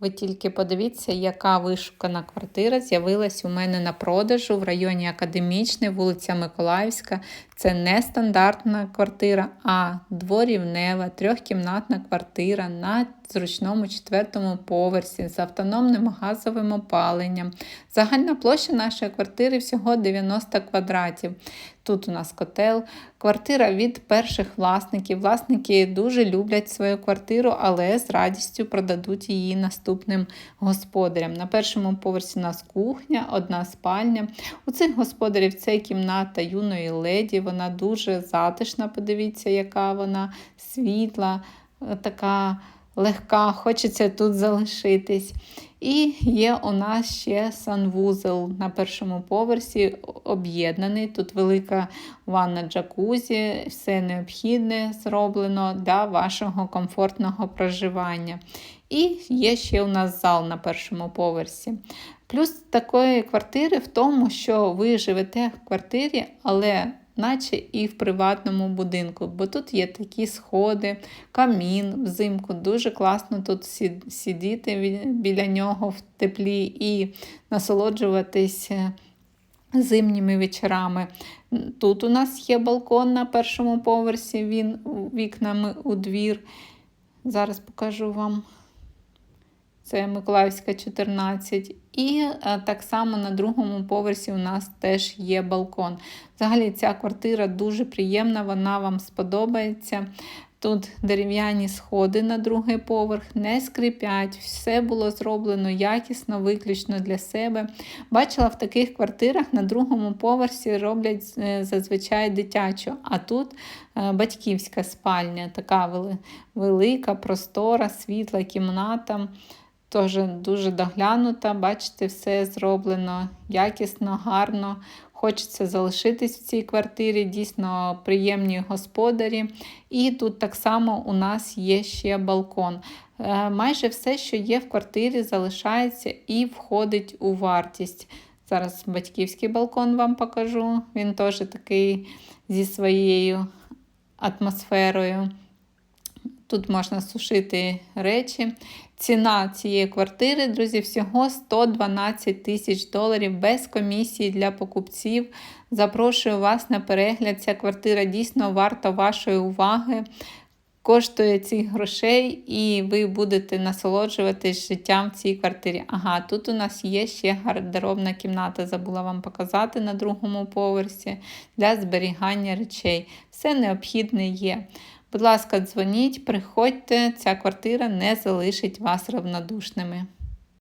Ви тільки подивіться, яка вишукана квартира з'явилась у мене на продажу в районі Академічний, вулиця Миколаївська. Це не стандартна квартира, а дворівнева, трьохкімнатна квартира на зручному четвертому поверсі з автономним газовим опаленням. Загальна площа нашої квартири всього 90 квадратів. Тут у нас котел, квартира від перших власників. Власники дуже люблять свою квартиру, але з радістю продадуть її наступним господарям. На першому поверсі у нас кухня, одна спальня. У цих господарів це кімната юної леді. Вона дуже затишна. Подивіться, яка вона світла, така легка, хочеться тут залишитись. І є у нас ще санвузел на першому поверсі об'єднаний. Тут велика ванна джакузі, все необхідне зроблено для вашого комфортного проживання. І є ще у нас зал на першому поверсі. Плюс такої квартири в тому, що ви живете в квартирі, але наче і в приватному будинку, бо тут є такі сходи, камін взимку. Дуже класно тут сидіти біля нього в теплі і насолоджуватися зимніми вечорами. Тут у нас є балкон на першому поверсі, він вікнами у двір. Зараз покажу вам. Це Миколаївська, 14. І е, так само на другому поверсі у нас теж є балкон. Взагалі, ця квартира дуже приємна, вона вам сподобається. Тут дерев'яні сходи на другий поверх, не скрипять, все було зроблено якісно, виключно для себе. Бачила, в таких квартирах на другому поверсі роблять е, зазвичай дитячу, а тут е, батьківська спальня, така велика, простора, світла кімната. Теж дуже доглянута, бачите, все зроблено якісно, гарно. Хочеться залишитись в цій квартирі, дійсно приємні господарі. І тут так само у нас є ще балкон. Е, майже все, що є в квартирі, залишається і входить у вартість. Зараз батьківський балкон вам покажу. Він теж такий зі своєю атмосферою. Тут можна сушити речі. Ціна цієї квартири, друзі, всього 112 тисяч доларів без комісії для покупців. Запрошую вас на перегляд. Ця квартира дійсно варта вашої уваги. Коштує цих грошей, і ви будете насолоджуватись життям в цій квартирі. Ага, тут у нас є ще гардеробна кімната, забула вам показати на другому поверсі для зберігання речей. Все необхідне є. Будь ласка, дзвоніть, приходьте, ця квартира не залишить вас равнодушними.